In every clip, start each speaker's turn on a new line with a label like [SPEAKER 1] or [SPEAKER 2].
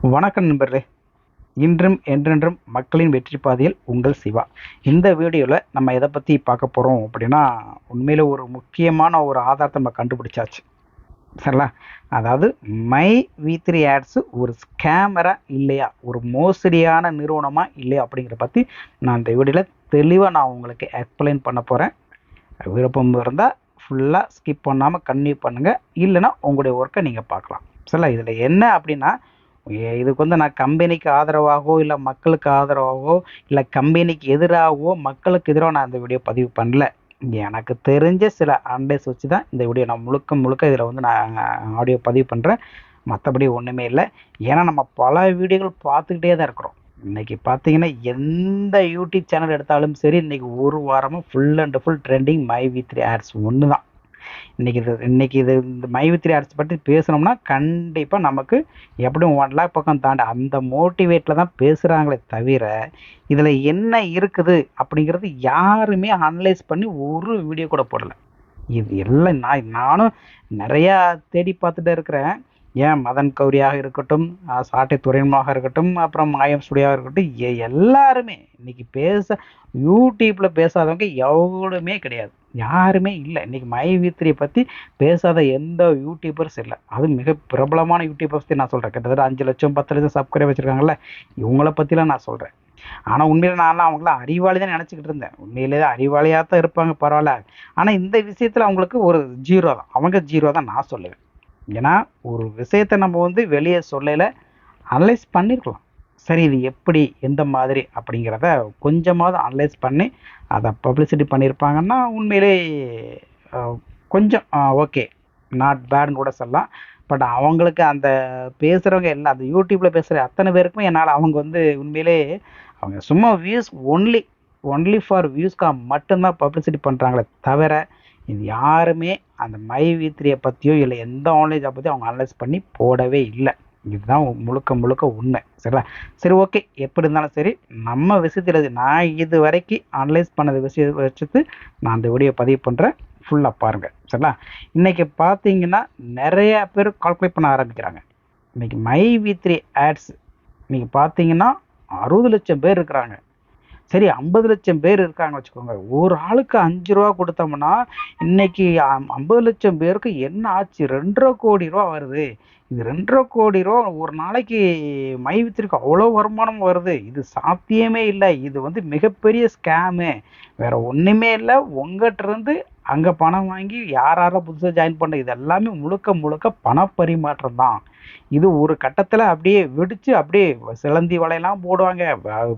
[SPEAKER 1] வணக்கம் நண்பர்களே. இன்றும் என்றென்றும் மக்களின் வெற்றி பாதையில் உங்கள் சிவா. இந்த வீடியோவில் நம்ம எதை பற்றி பார்க்க போகிறோம் அப்படின்னா உண்மையில் ஒரு முக்கியமான ஒரு ஆதாரத்தை நம்ம கண்டுபிடிச்சாச்சு. சரிங்களா? அதாவது மை வி த்ரீ ஆட்ஸு ஒரு ஸ்கேமரா இல்லையா? ஒரு மோசடியான நிறுவனமா இல்லையா? அப்படிங்கிற பற்றி நான் இந்த வீடியோவில் தெளிவாக நான் உங்களுக்கு எக்ஸ்பிளைன் பண்ண போகிறேன் விருப்பம் இருந்தால் ஃபுல்லாக ஸ்கிப் பண்ணாமல் கன்டினியூ பண்ணுங்கள் இல்லைன்னா உங்களுடைய ஒர்க்கை நீங்கள் பார்க்கலாம். சரிங்களா? இதில் என்ன அப்படின்னா இதுக்கு வந்து நான் கம்பெனிக்கு ஆதரவாகவோ இல்லை மக்களுக்கு ஆதரவாகவோ இல்லை கம்பெனிக்கு எதிராகவோ மக்களுக்கு எதிராக நான் இந்த வீடியோ பதிவு பண்ணல. எனக்கு தெரிஞ்ச சில அண்டேஸ் வச்சு தான் இந்த வீடியோ நான் முழுக்க முழுக்க இதில் வந்து நான் ஆடியோ பதிவு பண்ணுறேன் மற்றபடி ஒன்றுமே இல்லை. ஏன்னா நம்ம பல வீடியோகள் பார்த்துக்கிட்டே தான் இருக்கிறோம். இன்றைக்கி பார்த்தீங்கன்னா எந்த யூடியூப் சேனல் எடுத்தாலும் சரி இன்றைக்கி ஒரு வாரமாக full and full trending my V three ads ஒன்று தான் இன்னைக்கு இது இன்றைக்கி இது இந்த மைவித்திரி வி பற்றி பேசணும்னா கண்டிப்பாக நமக்கு எப்படியும் ஒன் லேக் பக்கம் தாண்டி அந்த மோட்டிவேட்டில் தான் பேசுகிறாங்களே தவிர இதில் என்ன இருக்குது அப்படிங்கிறது யாருமே அனலைஸ் பண்ணி ஒரு வீடியோ கூட போடலை. இது எல்லாம் நான் நானும் நிறையா தேடி பார்த்துட்டே இருக்கிறேன். ஏன் மதன் கௌரியாக இருக்கட்டும் சாட்டை துறைமுகமாக இருக்கட்டும் அப்புறம் மாயம் ஸ்டுடியோவாக இருக்கட்டும் எல்லாருமே இன்னைக்கு பேச யூடியூப்பில் பேசாதவங்க எவ்வளவுமே கிடையாது. யாருமே இல்லை. இன்னைக்கு மை வித்ரியை பற்றி பேசாத எந்த யூடியூபர்ஸ் இல்லை. அது மிக பிரபலமான யூடியூபர்ஸ் பற்றி நான் சொல்கிறேன் கிட்டத்தட்ட அஞ்சு லட்சம் பத்து லட்சம் சப்ஸ்கிரைப் வச்சுருக்காங்கல்ல இவங்கள பற்றிலாம் நான் சொல்கிறேன் ஆனால் உண்மையில் நான்லாம் அவங்களாம் அறிவாளி தான் நினச்சிக்கிட்டு இருந்தேன். உண்மையிலே தான் அறிவாளியாக தான் இருப்பாங்க பரவாயில்ல. ஆனால் இந்த விஷயத்தில் அவங்களுக்கு ஒரு ஜீரோ தான். அவங்க ஜீரோ தான் நான் சொல்லுவேன். ஏன்னா ஒரு விஷயத்தை நம்ம வந்து வெளியே சொல்லல அனலைஸ் பண்ணியிருக்கலாம் சரி இது எப்படி எந்த மாதிரி அப்படிங்கிறத கொஞ்சமாவது அனலைஸ் பண்ணி அதை பப்ளிசிட்டி பண்ணியிருப்பாங்கன்னா உண்மையிலே கொஞ்சம் ஓகே நாட் பேட்னு கூட சொல்லலாம். பட் அவங்களுக்கு அந்த பேசுகிறவங்க எல்லாம் அந்த யூடியூப்பில் பேசுகிற அத்தனை பேருக்குமே என்னால் அவங்க வந்து உண்மையிலே அவங்க சும்மா வியூஸ் ஒன்லி ஒன்லி ஃபார் வியூஸ்க்காக மட்டும்தான் பப்ளிசிட்டி பண்ணுறாங்களே தவிர இது யாருமே அந்த மை வி த்ரீயை பற்றியோ இல்லை எந்த ஆன்லைன் பற்றியும் அவங்க அனலைஸ் பண்ணி போடவே இல்லை. இதுதான் முழுக்க முழுக்க உண்மை. சரிங்களா? சரி ஓகே எப்படி இருந்தாலும் சரி நம்ம விஷயத்தில் இது நான் இது வரைக்கும் அனலைஸ் பண்ணது விஷய வச்சுட்டு நான் அந்த வீடியோ பதிவு பண்ணுறேன் ஃபுல்லாக பாருங்கள் சரிங்களா? இன்றைக்கி பார்த்தீங்கன்னா நிறைய பேர் கால்குலேட் பண்ண ஆரம்பிக்கிறாங்க. இன்னைக்கு மை வி த்ரீ ஆட்ஸ் இன்றைக்கி பார்த்தீங்கன்னா அறுபது லட்சம் பேர் இருக்கிறாங்க. சரி ஐம்பது லட்சம் பேர் இருக்காங்கன்னு வச்சுக்கோங்க. ஒரு ஆளுக்கு அஞ்சு ரூபா கொடுத்தோம்னா இன்னைக்கு அம்- ஐம்பது லட்சம் பேருக்கு என்ன ஆச்சு? ரெண்டரை கோடி ரூபா வருது. இது ரெண்டரை கோடி ரூபா ஒரு நாளைக்கு மை வித்திருக்கு. அவ்வளோ வருமானம் வருது. இது சாத்தியமே இல்லை. இது வந்து மிகப்பெரிய ஸ்கேமு வேற ஒன்றுமே இல்லை. உங்கள்கிட்ட இருந்து அங்கே பணம் வாங்கி யார் யாரெல்லாம் புதுசாக ஜாயின் பண்ண இது எல்லாமே முழுக்க முழுக்க பணப்பரிமாற்றம் தான் இது ஒரு கட்டத்தில் அப்படியே வெடித்து அப்படியே சிலந்தி வலையெல்லாம் போடுவாங்க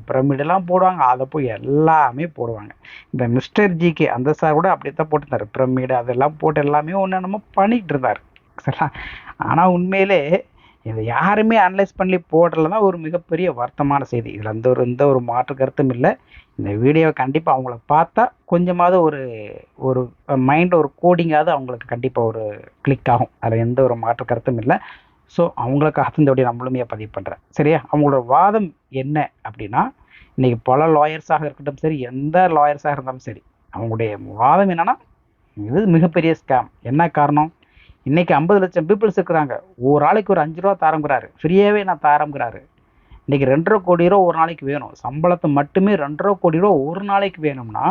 [SPEAKER 1] பிரமிடெல்லாம் போடுவாங்க அதை போய் எல்லாமே போடுவாங்க. இந்த மிஸ்டர் ஜிகே அந்த சார் கூட அப்படியே தான் போட்டிருந்தார். பிரமிடு அதெல்லாம் போட்டு எல்லாமே ஒன்று நம்ம பண்ணிக்கிட்டு இருந்தார். சரிங்களா? ஆனால் உண்மையிலே இதை யாருமே அனலைஸ் பண்ணி போடுறதுல தான் ஒரு மிகப்பெரிய வருத்தமான செய்தி. இதில் எந்த ஒரு எந்த ஒரு மாற்று கருத்தும் இல்லை. இந்த வீடியோவை கண்டிப்பாக அவங்கள பார்த்தா கொஞ்சமாவது ஒரு ஒரு மைண்ட் ஒரு கோடிங்காவது அவங்களுக்கு கண்டிப்பாக ஒரு கிளிக் ஆகும். அதில் எந்த ஒரு மாற்று கருத்தும் இல்லை. ஸோ அவங்களுக்காக இந்த நம்மளுமே பதிவு பண்ணுறேன் சரியா? அவங்களோட வாதம் என்ன அப்படின்னா இன்றைக்கி பல லாயர்ஸாக இருக்கட்டும் சரி எந்த லாயர்ஸாக இருந்தாலும் சரி அவங்களுடைய வாதம் என்னன்னா இது மிகப்பெரிய ஸ்கேம் என்ன காரணம்? இன்றைக்கி ஐம்பது லட்சம் பீப்புள்ஸ் இருக்கிறாங்க ஒரு நாளைக்கு ஒரு அஞ்சு ரூபா தாரங்கிறாரு ஃப்ரீயாகவே நான் தாரங்கிறாரு இன்னைக்கு ரெண்டரை கோடி ரூபா ஒரு நாளைக்கு வேணும். சம்பளத்தை மட்டுமே ரெண்டரை கோடி ரூபா ஒரு நாளைக்கு வேணும்னா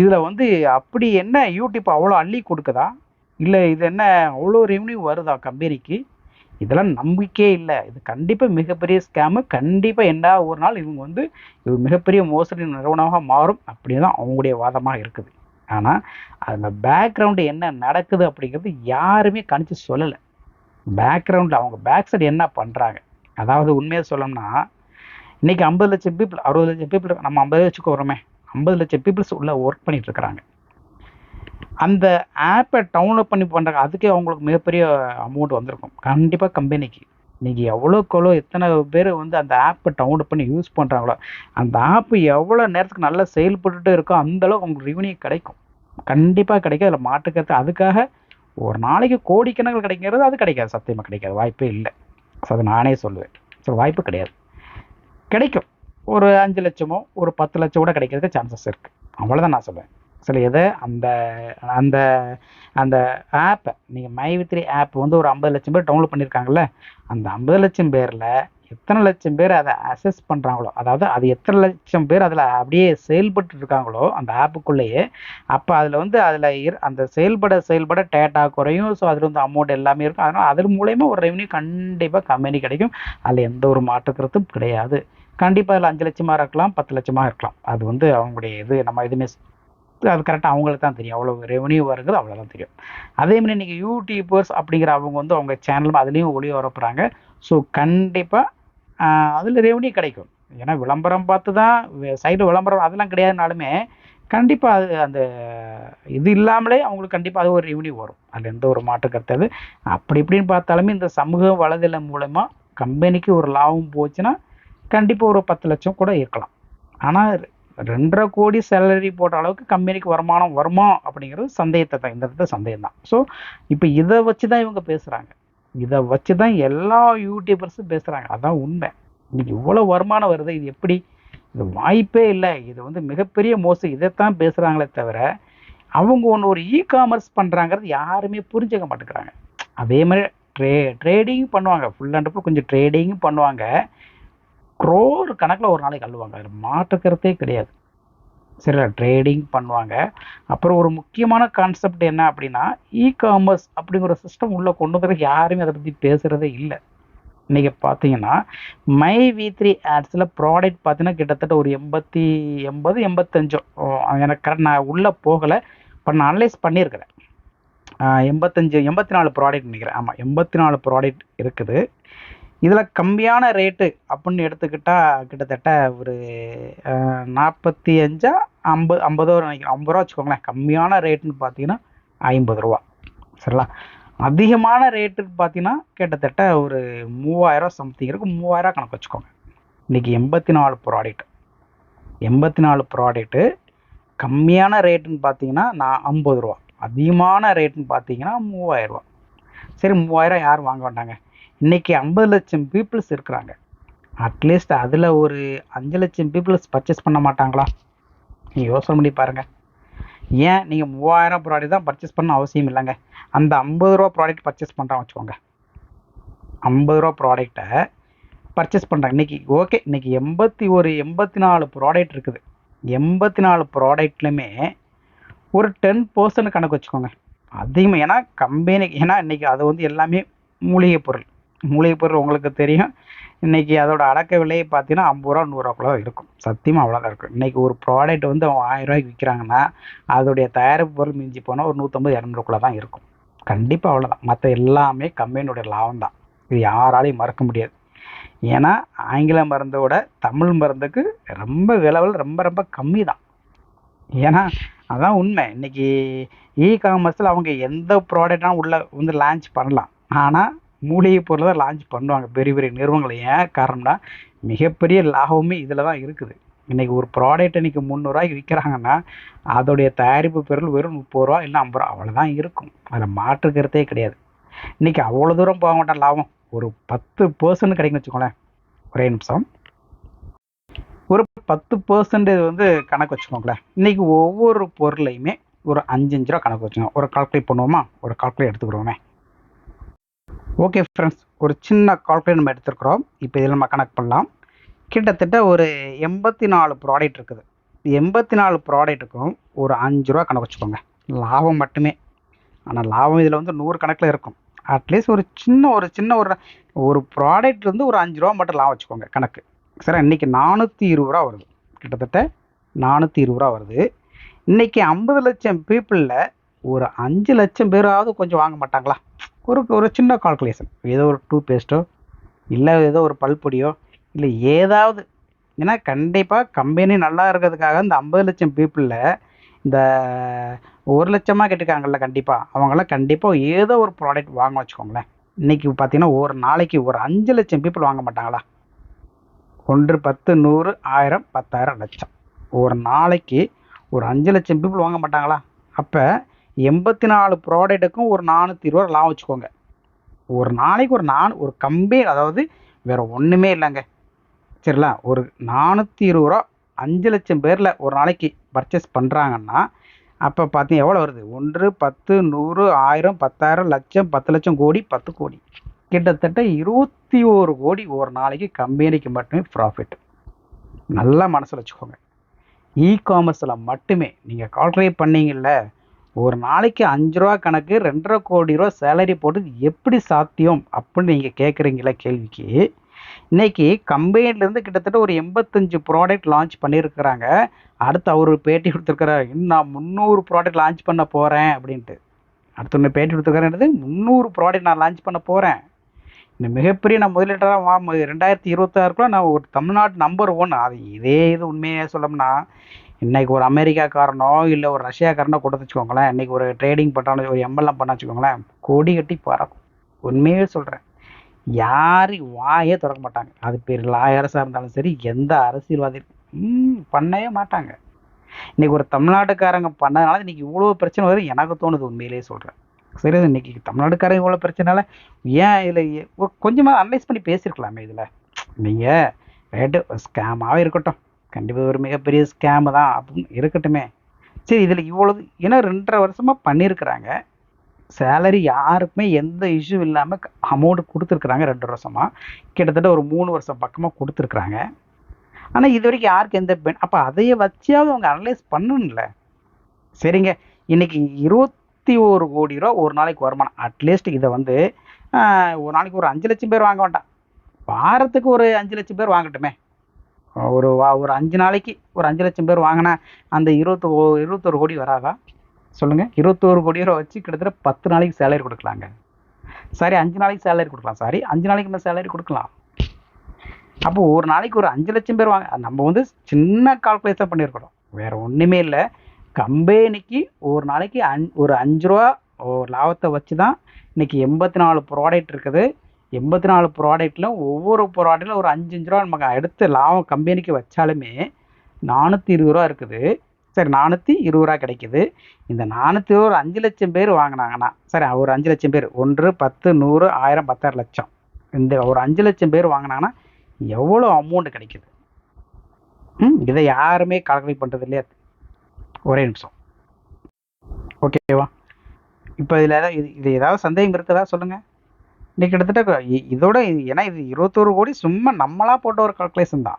[SPEAKER 1] இதில் வந்து அப்படி என்ன யூடியூப் அவ்வளோ அள்ளி கொடுக்குதா? இல்லை இது என்ன அவ்வளோ ரெவன்யூ வருதா கம்பெனிக்கு? இதெல்லாம் நம்பிக்கையே இல்லை. இது கண்டிப்பாக மிகப்பெரிய ஸ்கேமு கண்டிப்பாக என்ன ஒரு நாள் இவங்க வந்து இது மிகப்பெரிய மோசடி நிறுவனமாக மாறும். அப்படி தான் அவங்களுடைய வாதமாக இருக்குது. ஆனால் அந்த பேக்ரவுண்டு என்ன நடக்குது அப்படிங்கிறது யாருமே கணிச்சு சொல்லலை. பேக்ரவுண்டில் அவங்க பேக் சைடு என்ன பண்ணுறாங்க அதாவது உண்மையாக சொல்லணும்னா இன்னைக்கு ஐம்பது லட்சம் பீப்புள் அறுபது லட்சம் பீப்புள் நம்ம ஐம்பது லட்சத்துக்கு வரோமே ஐம்பது லட்சம் பீப்புள்ஸ் உள்ளே ஒர்க் பண்ணிகிட்டு இருக்கிறாங்க அந்த ஆப்பை டவுன்லோட் பண்ணி பண்ணுறாங்க அதுக்கே அவங்களுக்கு மிகப்பெரிய அமௌண்ட் வந்திருக்கும். கண்டிப்பாக கம்பெனிக்கு நீங்கள் எவ்வளோக்கு எவ்வளோ எத்தனை பேர் வந்து அந்த ஆப்பை டவுன்லோட் பண்ணி யூஸ் பண்ணுறாங்களோ அந்த ஆப்பு எவ்வளோ நேரத்துக்கு நல்லா செயல்பட்டுட்டு இருக்கோ அந்த அளவுக்கு உங்களுக்கு ரெவன்யூ கிடைக்கும். கண்டிப்பாக கிடைக்கும். அதில் மாட்டுக்கிறது அதுக்காக ஒரு நாளைக்கு கோடிக்கணக்கில் கிடைக்கிறது அது கிடைக்காது. சத்தியமாக கிடைக்காது. வாய்ப்பே இல்லை. ஸோ அது நானே சொல்லுவேன். ஸோ வாய்ப்பு கிடையாது. கிடைக்கும். ஒரு அஞ்சு லட்சமோ ஒரு பத்து லட்சம் கூட கிடைக்கிறதுக்கு சான்சஸ் இருக்குது அவ்வளோதான் நான் சொல்லுவேன். சில எதை அந்த அந்த அந்த ஆப்பை நீங்கள் மை வித்ரி ஆப் வந்து ஒரு ஐம்பது லட்சம் பேர் டவுன்லோட் பண்ணியிருக்காங்கல்ல அந்த ஐம்பது லட்சம் பேரில் எத்தனை லட்சம் பேர் அதை அசஸ் பண்ணுறாங்களோ அதாவது அது எத்தனை லட்சம் பேர் அதில் அப்படியே செயல்பட்டு இருக்காங்களோ அந்த ஆப்புக்குள்ளேயே அப்போ அதில் வந்து அதில் இரு அந்த செயல்பட செயல்பட டேட்டா குறையும் ஸோ அதில் வந்து அமௌண்ட் எல்லாமே இருக்கும். அதனால் அதன் மூலயமா ஒரு ரெவன்யூ கண்டிப்பாக கம்பெனி கிடைக்கும். அதில் எந்த ஒரு மாற்றுக்கிறதும் கிடையாது. கண்டிப்பாக அதில் அஞ்சு லட்சமாக இருக்கலாம் பத்து லட்சமாக இருக்கலாம். அது வந்து அவங்களுடைய இது நம்ம எதுவுமே அது கரெக்டாக அவங்களுக்கு தான் தெரியும். அவ்வளோ ரெவன்யூ வருங்கிறது அவ்வளோதான் தெரியும். அதே மாதிரி இன்றைக்கி யூடியூபர்ஸ் அப்படிங்கிற அவங்க வந்து அவங்க சேனல் அதுலேயும் ஒளி வரப்புறாங்க ஸோ கண்டிப்பாக அதில் ரெவன்யூ கிடைக்கும். ஏன்னா விளம்பரம் பார்த்து தான் சைடு விளம்பரம் அதெல்லாம் கிடையாதுனாலுமே கண்டிப்பாக அது அந்த இது இல்லாமலே அவங்களுக்கு கண்டிப்பாக அது ஒரு ரெவன்யூ வரும். அதில் எந்த ஒரு மாற்று கருத்தது அப்படி இப்படின்னு பார்த்தாலுமே இந்த சமூக வலைதளம் மூலமாக கம்பெனிக்கு ஒரு லாபம் போச்சுன்னா கண்டிப்பாக ஒரு பத்து லட்சம் கூட இருக்கலாம். ஆனால் ரெண்டரை கோடி சேலரி போட்ட அளவுக்கு கம்பெனிக்கு வருமானம் வருமா அப்படிங்கிறது சந்தேகத்தை தான். இந்த இடத்துல சந்தேகம் தான். ஸோ இப்போ இதை வச்சு தான் இவங்க பேசுகிறாங்க இதை வச்சு தான் எல்லா யூடியூபர்ஸும் பேசுகிறாங்க அதான் உண்மை. இன்னைக்கு இவ்வளோ வருமானம் வருது. இது எப்படி? இது வாய்ப்பே இல்லை. இது வந்து மிகப்பெரிய மோசம் இதைத்தான் பேசுகிறாங்களே தவிர அவங்க ஒன்று ஒரு இ காமர்ஸ் பண்ணுறாங்கிறது யாருமே புரிஞ்சுக்க மாட்டேங்கிறாங்க. அதே மாதிரி ட்ரே ட்ரேடிங் பண்ணுவாங்க. ஃபுல் அண்ட் ஃபுல் கொஞ்சம் ட்ரேடிங்கும் பண்ணுவாங்க. க்ரோர் கணக்கில் ஒரு நாளைக்கு அள்ளுவாங்க. அதில் மாற்றுக்கிறதே கிடையாது. சரி ட்ரேடிங் பண்ணுவாங்க. அப்புறம் ஒரு முக்கியமான கான்செப்ட் என்ன அப்படின்னா இ காமர்ஸ் அப்படிங்கிற சிஸ்டம் உள்ளே கொண்டு வந்துருக்கு யாருமே அதை பற்றி பேசுகிறதே இல்லை. இன்றைக்கி பார்த்தீங்கன்னா மை வி த்ரீ ஆட்ஸில் ப்ராடக்ட் பார்த்தீங்கன்னா கிட்டத்தட்ட ஒரு எண்பத்தி எண்பது எண்பத்தஞ்சோ எனக்கு கரெக்ட் நான் உள்ளே போகலை பட் நான் அனலைஸ் பண்ணியிருக்கிறேன். எண்பத்தஞ்சு எண்பத்தி நாலு ப்ராடக்ட் நினைக்கிறேன். ஆமாம் எண்பத்தி நாலு ப்ராடக்ட் இருக்குது. இதில் கம்மியான ரேட்டு அப்படின்னு எடுத்துக்கிட்டால் கிட்டத்தட்ட ஒரு நாற்பத்தி அஞ்சா ஐம்பது ஐம்பதோ நினைக்கிறேன். ஐம்பது ரூபா வச்சுக்கோங்களேன். கம்மியான ரேட்டுன்னு பார்த்தீங்கன்னா ஐம்பது ரூபா. சரிங்களா? அதிகமான ரேட்டுக்கு பார்த்தீங்கன்னா கிட்டத்தட்ட ஒரு மூவாயிரம் சம்திங் இருக்கும் மூவாயிரம் கணக்கு வச்சுக்கோங்க. இன்றைக்கி எண்பத்தி நாலு ப்ராடக்ட் எண்பத்தி நாலு ப்ராடக்ட்டு கம்மியான ரேட்டுன்னு பார்த்தீங்கன்னா நான் ஐம்பது ரூபா. அதிகமான ரேட்டுன்னு பார்த்தீங்கன்னா மூவாயிரரூவா சரி மூவாயிரம் யாரும் வாங்க மாட்டாங்க இன்றைக்கி ஐம்பது லட்சம் பீப்புள்ஸ் இருக்கிறாங்க. அட்லீஸ்ட் அதில் ஒரு அஞ்சு லட்சம் பீப்புள்ஸ் பர்ச்சேஸ் பண்ண மாட்டாங்களா? நீங்கள் யோசனை பண்ணி பாருங்கள் ஏன்? நீங்கள் மூவாயிரம் ப்ராடக்ட் தான் பர்ச்சேஸ் பண்ண அவசியம் இல்லைங்க. அந்த ஐம்பது ரூபா ப்ராடக்ட் பர்ச்சேஸ் பண்ணுறான் வச்சுக்கோங்க. ஐம்பது ரூபா ப்ராடக்டை பர்ச்சேஸ் பண்ணுறாங்க இன்றைக்கி ஓகே இன்றைக்கி எண்பத்தி ஒரு எண்பத்தி நாலு ப்ராடக்ட் இருக்குது. எண்பத்தி நாலு ப்ராடக்ட்லையுமே ஒரு டென் பர்சன்ட் கணக்கு வச்சுக்கோங்க. அதிகமாக ஏன்னா கம்பெனி ஏன்னா இன்றைக்கி அது வந்து எல்லாமே மூலிகை பொருள். மூலிகை பொருள் உங்களுக்கு தெரியும். இன்றைக்கி அதோட அடக்க விலையை பார்த்தீங்கன்னா ஐம்பது ரூபா நூறுரூவாக்குள்ள தான் இருக்கும். சத்தியமாக அவ்வளோதான் இருக்கும். இன்றைக்கி ஒரு ப்ராடக்ட் வந்து அவங்க ஆயிரம் ரூபாய்க்கு விற்கிறாங்கன்னா அதோடைய தயாரிப்பு பொருள் மிஞ்சி போனால் ஒரு நூற்றம்பது இரநூறுக்குள்ள தான் இருக்கும். கண்டிப்பாக அவ்வளோதான் மற்ற எல்லாமே கம்பெனியோடைய லாபம் தான். இது யாராலையும் மறக்க முடியாது. ஏன்னா ஆங்கில மருந்தோட தமிழ் மருந்துக்கு ரொம்ப விலவல் ரொம்ப ரொம்ப கம்மி தான். ஏன்னா அதான் உண்மை. இன்றைக்கி இ காமர்ஸில் அவங்க எந்த ப்ராடக்டாக உள்ளே வந்து லான்ச் பண்ணலாம். ஆனால் மூலிகை பொருளை தான் லான்ச் பண்ணுவாங்க. பெரிய பெரிய நிறுவனங்கள். ஏன் காரணம்னா மிகப்பெரிய லாபமே இதில் தான் இருக்குது. இன்றைக்கி ஒரு ப்ராடக்ட் இன்றைக்கி முந்நூறுரூவாய்க்கு விற்கிறாங்கன்னா அதோடைய தயாரிப்பு பொருள் வெறும் முப்பது ரூபா இல்லை ஐம்பது ரூபா அவ்வளோதான் இருக்கும். அதில் மாற்றுக்கிறதே கிடையாது. இன்றைக்கி அவ்வளோ தூரம் போக மாட்டேன் லாபம். ஒரு பத்து பர்சன்ட் கிடைக்குன்னு வச்சுக்கோங்களேன். ஒரே நிமிஷம். ஒரு பத்து பர்சன்டேஜ் வந்து கணக்கு வச்சுக்கோங்களேன். இன்றைக்கி ஒவ்வொரு பொருளையுமே ஒரு அஞ்சு அஞ்சு ரூபா கணக்கு வச்சுக்கோங்க. ஒரு கால்குலேட் பண்ணுவோமா? ஒரு கால்குலேட் எடுத்துக்கிறோமே ஓகே ஃப்ரெண்ட்ஸ் ஒரு சின்ன கால்குலேட் நம்ம எடுத்துருக்குறோம். இப்போ இதில் நம்ம கணக்கு பண்ணலாம். கிட்டத்தட்ட ஒரு எண்பத்தி நாலு ப்ராடக்ட் இருக்குது எண்பத்தி நாலு ப்ராடக்ட்டுக்கும் ஒரு அஞ்சு ரூபா கணக்கு வச்சுக்கோங்க. லாபம் மட்டுமே. ஆனால் லாபம் இதில் வந்து நூறு கணக்கில் இருக்கும். அட்லீஸ்ட் ஒரு சின்ன ஒரு சின்ன ஒரு ஒரு ப்ராடக்ட் வந்து ஒரு அஞ்சு ரூபா மட்டும் லாபம் வச்சுக்கோங்க கணக்கு. சார் இன்றைக்கி நானூற்றி இருபது ரூபா வருது. கிட்டத்தட்ட நானூற்றி இருபது ரூபா வருது. இன்றைக்கி ஐம்பது லட்சம் பீப்புளில் ஒரு அஞ்சு லட்சம் பேராவது கொஞ்சம் வாங்க மாட்டாங்களா? ஒரு ஒரு சின்ன கால்குலேஷன் ஏதோ ஒரு டூ பேஸ்ட்டோ இல்லை ஏதோ ஒரு பல்பொடியோ இல்லை ஏதாவது. ஏன்னா கண்டிப்பாக கம்பெனி நல்லா இருக்கிறதுக்காக இந்த ஐம்பது லட்சம் பீப்புளில் இந்த ஒரு லட்சமாக கேட்டிருக்காங்கல்ல கண்டிப்பாக அவங்களாம் கண்டிப்பாக ஏதோ ஒரு ப்ராடக்ட் வாங்க வச்சுக்கோங்களேன். இன்றைக்கி பார்த்தீங்கன்னா ஒரு நாளைக்கு ஒரு அஞ்சு லட்சம் பீப்புள் வாங்க மாட்டாங்களா? ஒன்று பத்து நூறு ஆயிரம் பத்தாயிரம் லட்சம். ஒரு நாளைக்கு ஒரு அஞ்சு லட்சம் பீப்புள் வாங்க மாட்டாங்களா? அப்போ எண்பத்தி நாலு ப்ராடக்ட்டுக்கும் ஒரு நானூற்றி இருபது ரூபா லாபம் வச்சுக்கோங்க. ஒரு நாளைக்கு ஒரு நான் ஒரு கம்பெனி அதாவது வேறு ஒன்றுமே இல்லைங்க. சரிங்களா? ஒரு நானூற்றி இருபது ரூபா அஞ்சு லட்சம் பேரில் ஒரு நாளைக்கு பர்ச்சேஸ் பண்ணுறாங்கன்னா அப்போ பார்த்தீங்க எவ்வளோ வருது? ஒன்று பத்து நூறு ஆயிரம் பத்தாயிரம் லட்சம் பத்து லட்சம் கோடி பத்து கோடி. கிட்டத்தட்ட இருபத்தி ஒரு கோடி ஒரு நாளைக்கு கம்பெனிக்கு மட்டுமே ப்ராஃபிட் நல்லா மனசில் வச்சுக்கோங்க. இ காமர்ஸில் மட்டுமே. நீங்கள் கால்குலேட் பண்ணீங்கல்ல ஒரு நாளைக்கு அஞ்சு ரூபா கணக்கு ரெண்டரை கோடி ரூபா சேலரி போட்டு எப்படி சாத்தியம் அப்படின்னு நீங்கள் கேட்குறீங்களா கேள்விக்கு? இன்னைக்கு கம்பெனிலேருந்து கிட்டத்தட்ட ஒரு எண்பத்தஞ்சு ப்ராடக்ட் லான்ச் பண்ணியிருக்கிறாங்க அடுத்து அவர் பேட்டி கொடுத்துருக்கிறாரு. இன்னும் நான் முந்நூறு ப்ராடக்ட் லான்ச் பண்ண போகிறேன் அப்படின்ட்டு. அடுத்து ஒன்று பேட்டி கொடுத்துருக்காருன்றது முந்நூறு ப்ராடக்ட் நான் லான்ச் பண்ண போகிறேன் இந்த மிகப்பெரிய நான் முதலீட்டராக வா ரெண்டாயிரத்தி இருபத்தாறுக்குள்ள நான் ஒரு தமிழ்நாட்டு நம்பர் ஒன் அது இதே இது உண்மையாக சொல்லணும்னா இன்னைக்கு ஒரு அமெரிக்காக்காரனோ இல்லை ஒரு ரஷ்யாக்காரனோ கொடுத்து வச்சுக்கோங்களேன் இன்னைக்கு ஒரு ட்ரேடிங் பண்ணுறாலும் ஒரு எம்எல்ஏ பண்ண வச்சுக்கோங்களேன் கொடி கட்டி பறக்கும். உண்மையே சொல்கிறேன் யார் வாயே திறக்க மாட்டாங்க. அது பேர் லாயரஸாக இருந்தாலும் சரி எந்த அரசியல்வாதி ம், பண்ணவே மாட்டாங்க. இன்னைக்கு ஒரு தமிழ்நாட்டுக்காரங்க பண்ணதுனால இன்றைக்கி இவ்வளோ பிரச்சனை வரும் எனக்கு தோணுது உண்மையிலேயே சொல்கிறேன் சரி இன்னைக்கு தமிழ்நாட்டுக்காரங்க இவ்வளோ பிரச்சனைனால ஏன் இதில் ஒரு கொஞ்சமாக அனலைஸ் பண்ணி பேசியிருக்கலாமே இதில். நீங்கள் ரேட்டு ஸ்கேமாகவே இருக்கட்டும். கண்டிப்பாக ஒரு மிகப்பெரிய ஸ்கேமு தான் அப்படின்னு இருக்கட்டுமே. சரி இதில் இவ்வளவு ஏன்னா ரெண்டரை வருஷமாக பண்ணியிருக்கிறாங்க சேலரி யாருக்குமே எந்த இஷ்யூ இல்லாமல் அமௌண்ட் கொடுத்துருக்குறாங்க ரெண்டு வருஷமாக கிட்டத்தட்ட ஒரு மூணு வருஷம் பக்கமாக கொடுத்துருக்குறாங்க. ஆனால் இது வரைக்கும் யாருக்கு எந்த பெண் அப்போ அதையே வச்சியாவது அவங்க அனலைஸ் பண்ணணும்ல. சரிங்க இன்றைக்கி இருபத்தி ஒரு கோடி ரூபா ஒரு நாளைக்கு வருமானம். அட்லீஸ்ட் இதை வந்து ஒரு நாளைக்கு ஒரு அஞ்சு லட்சம் பேர் வாங்க வேண்டாம். வாரத்துக்கு ஒரு அஞ்சு லட்சம் பேர் வாங்கட்டுமே. ஒரு வா ஒரு அஞ்சு நாளைக்கு ஒரு அஞ்சு லட்சம் பேர் வாங்கினா அந்த இருபத்தோ இருபத்தோரு கோடி வராதா? சொல்லுங்கள் இருபத்தோரு கோடி ரூபா வச்சு கிட்டத்தட்ட பத்து நாளைக்கு சேலரி கொடுக்கலாங்க. சாரி அஞ்சு நாளைக்கு சேலரி கொடுக்கலாம். சாரி அஞ்சு நாளைக்கு நம்ம சேலரி கொடுக்கலாம். அப்போ ஒரு நாளைக்கு ஒரு அஞ்சு லட்சம் பேர் வாங்க நம்ம வந்து சின்ன கால்குலேஷன் பண்ணியிருக்கிறோம். வேற ஒன்றுமே இல்லை. கம்பெனிக்கு ஒரு நாளைக்கு அஞ் ஒரு அஞ்சு ரூபா லாபத்தை வச்சு தான் இன்னைக்கு எண்பத்தி நாலு ப்ராடக்ட் இருக்குது. எண்பத்தி நாலு ப்ராடக்ட்டில் ஒவ்வொரு ப்ராடக்ட்டில் ஒரு அஞ்சு அஞ்சு ரூபா நமக்கு எடுத்து லாபம் கம்பெனிக்கு வச்சாலுமே நானூற்றி இருபது ரூபா இருக்குது. சரி நானூற்றி இருபது ரூபா கிடைக்குது. இந்த நானூற்றி ஒரு அஞ்சு லட்சம் பேர் வாங்கினாங்கன்னா சரி ஒரு அஞ்சு லட்சம் பேர் ஒன்று பத்து நூறு ஆயிரம் பத்தாயிரம் லட்சம். இந்த ஒரு அஞ்சு லட்சம் பேர் வாங்கினாங்கன்னா எவ்வளோ அமௌண்ட் கிடைக்குது? ம் இதை யாருமே கால்குலேட் பண்ணுறது இல்லையா? ஒரே நிமிஷம். ஓகேவா இப்போ இதில் ஏதாவது இது இது ஏதாவது சந்தேகம் இருக்குதா? சொல்லுங்கள் இன்னைக்கு கிட்டத்தட்ட இதோட இது ஏன்னா இது இருபத்தோரு கோடி சும்மா நம்மளாக போட்ட ஒரு கால்குலேஷன் தான்.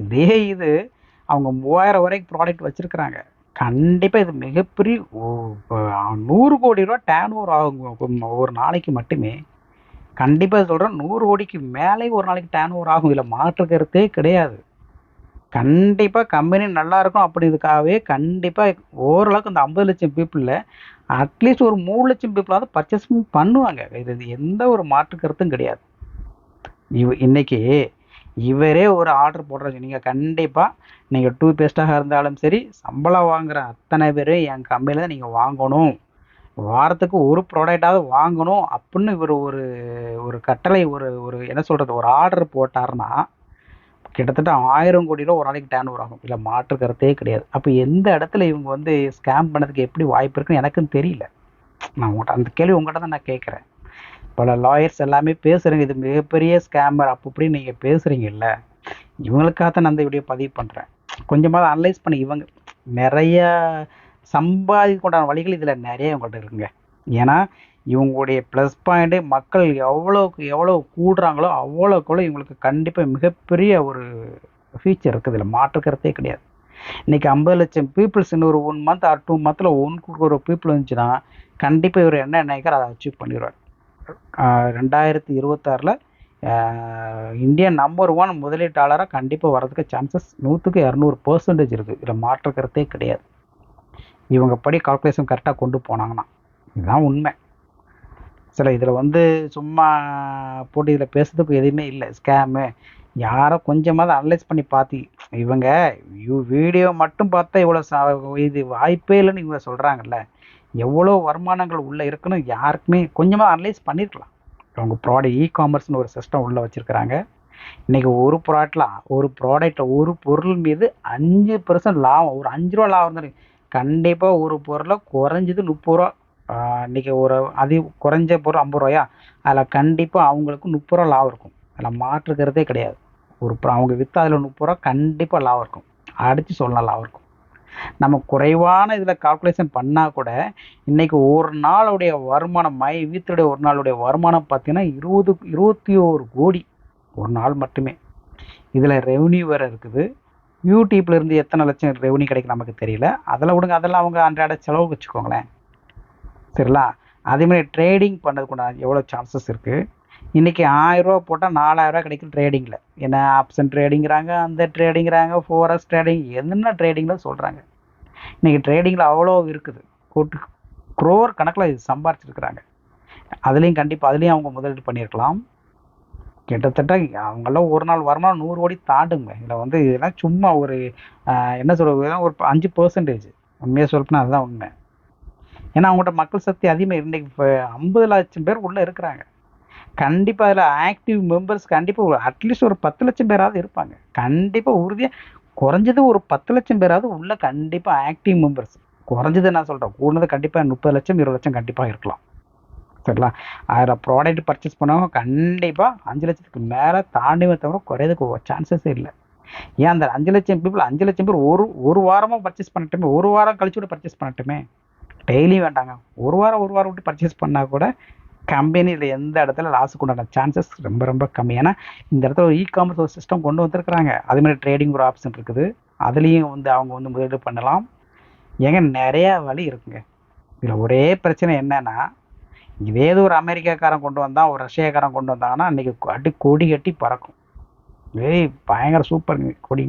[SPEAKER 1] இதே இது அவங்க மூவாயிரம் வரைக்கும் ப்ராடக்ட் வச்சுருக்குறாங்க. கண்டிப்பாக இது மிகப்பெரிய நூறு கோடி ரூபா டேன் ஓவர் ஆகும் ஒரு நாளைக்கு மட்டுமே. கண்டிப்பாக சொல்கிறேன் நூறு கோடிக்கு மேலே ஒரு நாளைக்கு டேன் ஓவர் ஆகும். இதில் மாற்று கருத்தே கிடையாது. கண்டிப்பாக கம்பெனி நல்லா இருக்கும் அப்படி இதுக்காகவே கண்டிப்பாக ஓரளவுக்கு இந்த ஐம்பது லட்சம் பீப்புளில் அட்லீஸ்ட் ஒரு மூணு லட்சம் பீப்புளாவது பர்ச்சேஸ் பண்ணுவாங்க. இது எந்த ஒரு மாற்று கருத்தும் கிடையாது. இவ இன்னைக்கு இவரே ஒரு ஆர்டர் போடுறாச்சு நீங்கள் கண்டிப்பாக நீங்கள் டூ பேஸ்ட்டாக இருந்தாலும் சரி சம்பளம் வாங்குற அத்தனை பேர் என் கம்பெனியில் தான் நீங்கள் வாங்கணும். வாரத்துக்கு ஒரு ப்ராடக்டாவது வாங்கணும் அப்படின்னு இவர் ஒரு ஒரு கட்டளை ஒரு ஒரு என்ன சொல்கிறது ஒரு ஆர்டர் போட்டாருன்னா கிட்டத்தட்ட ஆயிரம் கோடி ரூபா ஒரு நாளைக்கு டேன் ஓவர் ஆகும். இல்லை மாற்று கருத்தே கிடையாது. அப்போ எந்த இடத்துல இவங்க வந்து ஸ்கேம் பண்ணதுக்கு எப்படி வாய்ப்பு இருக்குன்னு எனக்கும் தெரியல. நான் உங்கள்கிட்ட அந்த கேள்வி உங்கள்கிட்ட தான் நான் கேட்குறேன். பல லாயர்ஸ் எல்லாமே பேசுகிறீங்க இது மிகப்பெரிய ஸ்கேமர் அப்போ இப்படி நீங்கள் பேசுகிறீங்கல்ல இவங்களுக்காக தான் நான் இந்த வீடியோ பதிவு பண்ணுறேன் கொஞ்சமாக அனலைஸ் பண்ணி இவங்க நிறைய சம்பாதிக்கொண்டான வழிகள் இதில் நிறைய உங்கள்கிட்ட இருக்குங்க. ஏன்னா இவங்களுடைய ப்ளஸ் பாயிண்ட்டு மக்கள் எவ்வளோக்கு எவ்வளோ கூடுறாங்களோ அவ்வளோக்குள்ள இவங்களுக்கு கண்டிப்பாக மிகப்பெரிய ஒரு ஃபீச்சர் இருக்குது. இதில் மாற்றுக்கிறதே கிடையாது. இன்றைக்கி ஐம்பது லட்சம் பீப்புள்ஸ் இன்னும் ஒரு ஒன் மந்த் ஆர் டூ மந்தில் ஒன் ஒரு பீப்புள் இருந்துச்சுன்னா கண்டிப்பாக இவர் என்ன நினைக்கிறார்? அதை அச்சீவ் பண்ணிடுவார். ரெண்டாயிரத்தி இருபத்தாறில் இந்தியன் நம்பர் ஒன் முதலீட்டாளராக கண்டிப்பாக வர்றதுக்கு சான்சஸ் நூற்றுக்கு இரநூறு பர்சன்டேஜ் இருக்குது இதில் மாற்றுக்கிறதே கிடையாது. இவங்க படி கால்குலேஷன் கரெக்டாக கொண்டு போனாங்கன்னா. இதுதான் உண்மை. சில இதில் வந்து சும்மா போட்டு இதில் பேசுறதுக்கு எதுவுமே இல்லை ஸ்கேமு யாரோ கொஞ்சமாவது அனலைஸ் பண்ணி பார்த்து இவங்க வீடியோ மட்டும் பார்த்தா இவ்வளோ ச இது வாய்ப்பே இல்லைன்னு இவங்க சொல்கிறாங்கல்ல எவ்வளோ வருமானங்கள் உள்ளே இருக்குன்னு யாருக்குமே கொஞ்சமாக அனலைஸ் பண்ணியிருக்கலாம் அவங்க ப்ராடக்ட் இ காமர்ஸ்னு ஒரு சிஸ்டம் உள்ளே வச்சுருக்கிறாங்க. இன்றைக்கி ஒரு ப்ராடக்டில் ஒரு ப்ராடக்ட்டில் ஒரு பொருள் மீது அஞ்சு பர்சன்ட் லாபம் ஒரு அஞ்சு ரூபா லாபம் இருந்தாலும் கண்டிப்பாக ஒரு பொருளை குறைஞ்சது முப்பது ரூபா இன்றைக்கி இன்னைக்கு ஒரு அதி குறைஞ்ச பொருள் ஐம்பது ரூபாயா? அதில் கண்டிப்பாக அவங்களுக்கு முப்பது ரூபா லாபம் இருக்கும். அதில் மாற்றுக்கிறதே கிடையாது. ஒரு அவங்க விற்று அதில் முப்பது ரூபா கண்டிப்பாக லாபம் இருக்கும். அடித்து சொல்லலாம் லாபம் இருக்கும். நம்ம குறைவான இதில் கால்குலேஷன் பண்ணால் கூட இன்றைக்கி ஒரு நாளுடைய வருமானம் மை வீட்டுடைய ஒரு நாளுடைய வருமானம் பார்த்தீங்கன்னா இருபது இருபத்தி ஒரு கோடி ஒரு நாள் மட்டுமே. இதில் ரெவன்யூ வேறு இருக்குது. யூடியூப்லேருந்து எத்தனை லட்சம் ரெவன்யூ கிடைக்கும் நமக்கு தெரியல. அதெல்லாம் விடுங்க அதெல்லாம் அவங்க அன்றாட செலவு வச்சுக்கோங்களேன். சரிங்களா அதேமாதிரி ட்ரேடிங் பண்ணதுக்கு எவ்வளோ சான்சஸ் இருக்குது இன்றைக்கி ஆயிரரூவா போட்டால் நாலாயிரரூவா கிடைக்கும் ட்ரேடிங்கில் என்ன ஆப்ஷன் ட்ரேடிங்கிறாங்க அந்த ட்ரேடிங்கிறாங்க ஃபோரஸ்ட் ட்ரேடிங் என்னென்ன ட்ரேடிங்கில் சொல்கிறாங்க இன்றைக்கி ட்ரேடிங்கில் அவ்வளோ இருக்குது. கோட்டு குரோர் கணக்கில் இது சம்பாரிச்சிருக்கிறாங்க. அதுலேயும் கண்டிப்பாக அதுலேயும் அவங்க முதலீடு பண்ணியிருக்கலாம். கிட்டத்தட்ட அவங்கெல்லாம் ஒரு நாள் வருமானம் நூறு கோடி தாண்டுங்க. இதில் வந்து இதெல்லாம் சும்மா ஒரு என்ன சொல்கிறது ஒரு அஞ்சு பர்சன்டேஜ் உண்மையாக சொல்லப்போனால் அதுதான் உண்மை. ஏன்னா அவங்கள்ட்ட மக்கள் சக்தி அதிகமாக இன்றைக்கி இப்போ ஐம்பது லட்சம் பேர் உள்ளே இருக்கிறாங்க. கண்டிப்பாக அதில் ஆக்டிவ் மெம்பர்ஸ் கண்டிப்பாக அட்லீஸ்ட் ஒரு பத்து லட்சம் பேராவது இருப்பாங்க. கண்டிப்பாக உறுதியாக குறைஞ்சது ஒரு பத்து லட்சம் பேராவது உள்ளே கண்டிப்பாக ஆக்டிவ் மெம்பர்ஸ் குறைஞ்சது நான் சொல்கிறேன் கூடுனது கண்டிப்பாக முப்பது லட்சம் இருபது லட்சம் கண்டிப்பாக இருக்கலாம். சரிங்களா? அதில் ப்ராடக்ட் பர்ச்சேஸ் பண்ணவங்க கண்டிப்பாக அஞ்சு லட்சத்துக்கு மேலே தாண்டிவே தவிர குறையதுக்கு சான்சஸே இல்லை. ஏன் அந்த அஞ்சு லட்சம் பீப்புள் அஞ்சு லட்சம் பேர் ஒரு ஒரு வாரமாக பர்ச்சேஸ் பண்ணட்டுமே ஒரு வாரம் கழிச்சு கூட பர்ச்சேஸ் பண்ணட்டுமே? டெய்லியும் வேண்டாங்க. ஒரு வாரம் ஒரு வாரம் விட்டு பர்ச்சேஸ் பண்ணால் கூட கம்பெனியில் எந்த இடத்துல லாஸுக்கு உண்டான சான்சஸ் ரொம்ப ரொம்ப கம்மி. ஏன்னா இந்த இடத்துல ஒரு இ காமர்ஸ் ஒரு சிஸ்டம் கொண்டு வந்திருக்கிறாங்க. அதுமாதிரி ட்ரேடிங் ஒரு ஆப்ஷன் இருக்குது. அதுலேயும் வந்து அவங்க வந்து முதலீடு பண்ணலாம். ஏங்க நிறையா வழி இருக்குங்க. இதில் ஒரே பிரச்சனை என்னென்னா இதே இது ஒரு அமெரிக்காக்காரன் கொண்டு வந்தான் ஒரு ரஷ்யாக்காரன் கொண்டு வந்தாங்கன்னா அன்றைக்கி அடி கொடி கட்டி பறக்கும். ஏய் பயங்கர சூப்பருங்க கொடி.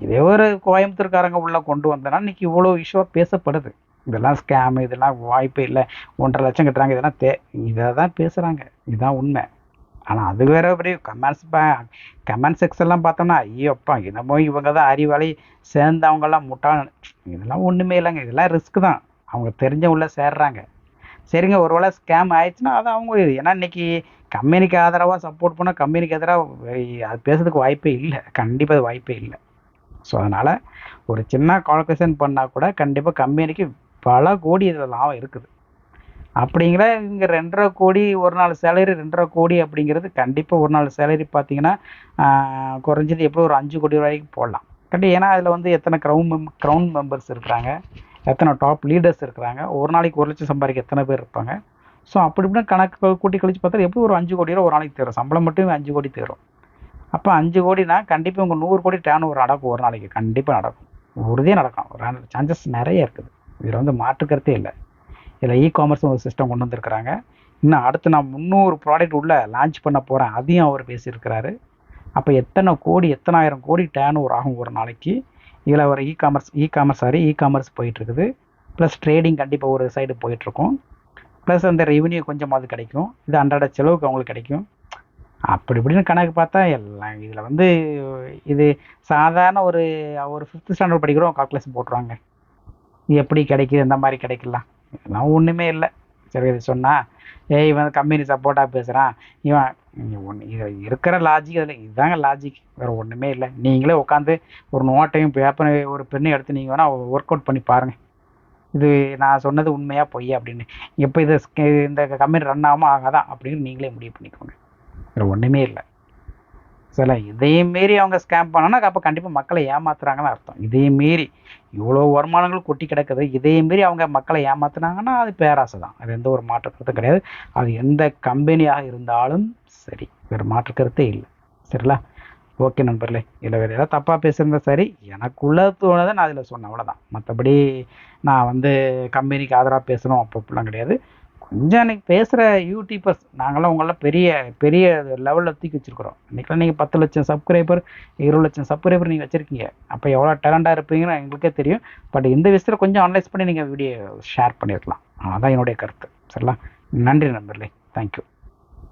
[SPEAKER 1] இதே ஒரு கோயம்புத்தூர்காரங்க உள்ளே கொண்டு வந்தனா இன்றைக்கி இவ்வளோ இஷ்யூவாக பேசப்படுது. இதெல்லாம் ஸ்கேமு இதெல்லாம் வாய்ப்பே இல்லை. ஒன்றரை லட்சம் கட்டுறாங்க இதெல்லாம் தே இதை தான் பேசுகிறாங்க இதுதான் உண்மை. ஆனால் அது வேற பெரிய கமெண்ட்ஸ் கமெண்ட் செக்ஷன்லாம் பார்த்தோம்னா ஐயோ அப்பா என்னமோ இவங்க தான் அறிவாளி சேர்ந்தவங்கெல்லாம் முட்டாள். இதெல்லாம் ஒன்றுமே இல்லைங்க. இதெல்லாம் ரிஸ்க் தான். அவங்க தெரிஞ்ச உள்ளே சேர்றாங்க. சரிங்க ஒரு வேளை ஸ்கேம் ஆயிடுச்சுன்னா அது அவங்க இது ஏன்னா இன்னைக்கு கம்பெனிக்கு ஆதரவாக சப்போர்ட் பண்ணால் கம்பெனிக்கு எதிராக அது பேசுறதுக்கு வாய்ப்பே இல்லை. கண்டிப்பாக அது வாய்ப்பே இல்லை. ஸோ அதனால் ஒரு சின்ன கால்குலேஷன் பண்ணால் கூட கண்டிப்பாக கம்பெனிக்கு பல கோடி இதில் லாபம் இருக்குது. அப்படிங்கிற இங்கே ரெண்டரை கோடி ஒரு நாள் சேலரி ரெண்டரை கோடி அப்படிங்கிறது கண்டிப்பாக ஒரு நாள் சேலரி பார்த்தீங்கன்னா குறைஞ்சது எப்படி ஒரு அஞ்சு கோடி வரைக்கும் போடலாம். கண்டிப்பாக ஏன்னா அதில் வந்து எத்தனை க்ரௌன் மெம் க்ரௌன் மெம்பர்ஸ் இருக்கிறாங்க எத்தனை டாப் லீடர்ஸ் இருக்கிறாங்க ஒரு நாளைக்கு ஒரு லட்சம் சம்பாதிக்க எத்தனை பேர் இருப்பாங்க. ஸோ அப்படி இப்படின்னு கணக்கு கூட்டி கழிச்சு பார்த்தா எப்படி ஒரு அஞ்சு கோடி ரூபா ஒரு நாளைக்கு தேரும். சம்பளம் மட்டும் அஞ்சு கோடி தேரும். அப்போ அஞ்சு கோடினா கண்டிப்பாக உங்கள் நூறு கோடி டேன் ஒரு நடக்கும் ஒரு நாளைக்கு. கண்டிப்பாக நடக்கும். உறுதியாக நடக்கும் சான்சஸ் நிறைய இருக்குது. இதில் வந்து மாற்றுக்கிறதே இல்லை. இதில் இ காமர்ஸ் ஒரு சிஸ்டம் கொண்டு வந்திருக்கிறாங்க. இன்னும் அடுத்து நான் முந்நூறு ப்ராடக்ட் உள்ளே லான்ச் பண்ண போகிறேன் அதையும் அவர் பேசியிருக்கிறாரு. அப்போ எத்தனை கோடி எத்தனாயிரம் கோடி டேன் ஒரு ஆகும் ஒரு நாளைக்கு? இதில் ஒரு e commerce e commerce sorry e commerce போயிட்டுருக்குது. ப்ளஸ் ட்ரேடிங் கண்டிப்பாக ஒரு சைடு போயிட்டுருக்கும். ப்ளஸ் அந்த ரெவன்யூ கொஞ்சமாவது கிடைக்கும். இது அன்றாட செலவுக்கு அவங்களுக்கு கிடைக்கும். அப்படி இப்படின்னு கணக்கு பார்த்தா எல்லாம் இதில் வந்து இது சாதாரண ஒரு ஒரு ஃபிஃப்த் ஸ்டாண்டர்ட் படிக்கிறோம் கால்குலேஷன் போட்டுருவாங்க. எப்படி கிடைக்குது இந்த மாதிரி கிடைக்கலாம்? இதெல்லாம் ஒன்றுமே இல்லை. சரி இது சொன்னால் ஏய் இவன் கம்பெனி சப்போர்ட்டாக பேசுகிறான் இவன் ஒன்று இது இருக்கிற லாஜிக் அதில் இதுதாங்க லாஜிக் வேறு ஒன்றுமே இல்லை. நீங்களே உட்காந்து ஒரு நோட்டையும் பேப்பரையும் ஒரு பெண்ணையும் எடுத்து நீங்கள் வேணால் ஒர்க் அவுட் பண்ணி பாருங்கள் இது நான் சொன்னது உண்மையாக பொய் அப்படின்னு. எப்போ இது இந்த கம்பெனி ரன் ஆகாமல் ஆகாதா அப்படின்னு நீங்களே முடிவு பண்ணிக்கோங்க. வேறு ஒன்றுமே இல்லை. சில இதையும் மீறி அவங்க ஸ்கேம் பண்ணனா அப்போ கண்டிப்பாக மக்களை ஏமாத்துறாங்கன்னு அர்த்தம். இதையும் மீறி இவ்வளோ வருமானங்கள் கொட்டி கிடக்குது. இதையும் மீறி அவங்க மக்களை ஏமாத்துனாங்கன்னா அது பேராசை தான் அது எந்த ஒரு மாற்று கருத்தும் கிடையாது. அது எந்த கம்பெனியாக இருந்தாலும் சரி. வேறு மாற்று கருத்தே இல்லை. சரிங்களா ஓகே நண்பர்களே. இல்லை வேறு ஏதாவது தப்பாக பேசுகிறதா சரி. எனக்குள்ளே தோணுதை நான் அதில் சொன்னேன். அவ்வளோதான் மற்றபடி நான் வந்து கம்பெனிக்கு ஆதரவாக பேசணும் அப்போ அப்படிலாம் கிடையாது. கொஞ்சம் அன்றைக்கி பேசுகிற யூடியூபர்ஸ் நாங்களாம் உங்களெலாம் பெரிய பெரிய லெவலில் தூக்கி வச்சுருக்குறோம். இன்றைக்கெலாம் நீங்கள் பத்து லட்சம் சப்ஸ்கிரைபர் இருபது லட்சம் சப்ஸ்கிரைபர் நீங்கள் வச்சுருக்கீங்க. அப்போ எவ்வளோ டேலண்டாக இருப்பீங்கன்னு எங்களுக்கே தெரியும். பட் இந்த விஷயத்தில் கொஞ்சம் அனலைஸ் பண்ணி நீங்கள் வீடியோ ஷேர் பண்ணியிருக்கலாம் அதான் என்னுடைய கருத்து. சரிங்களா? நன்றி நண்பர்களே. தேங்க்யூ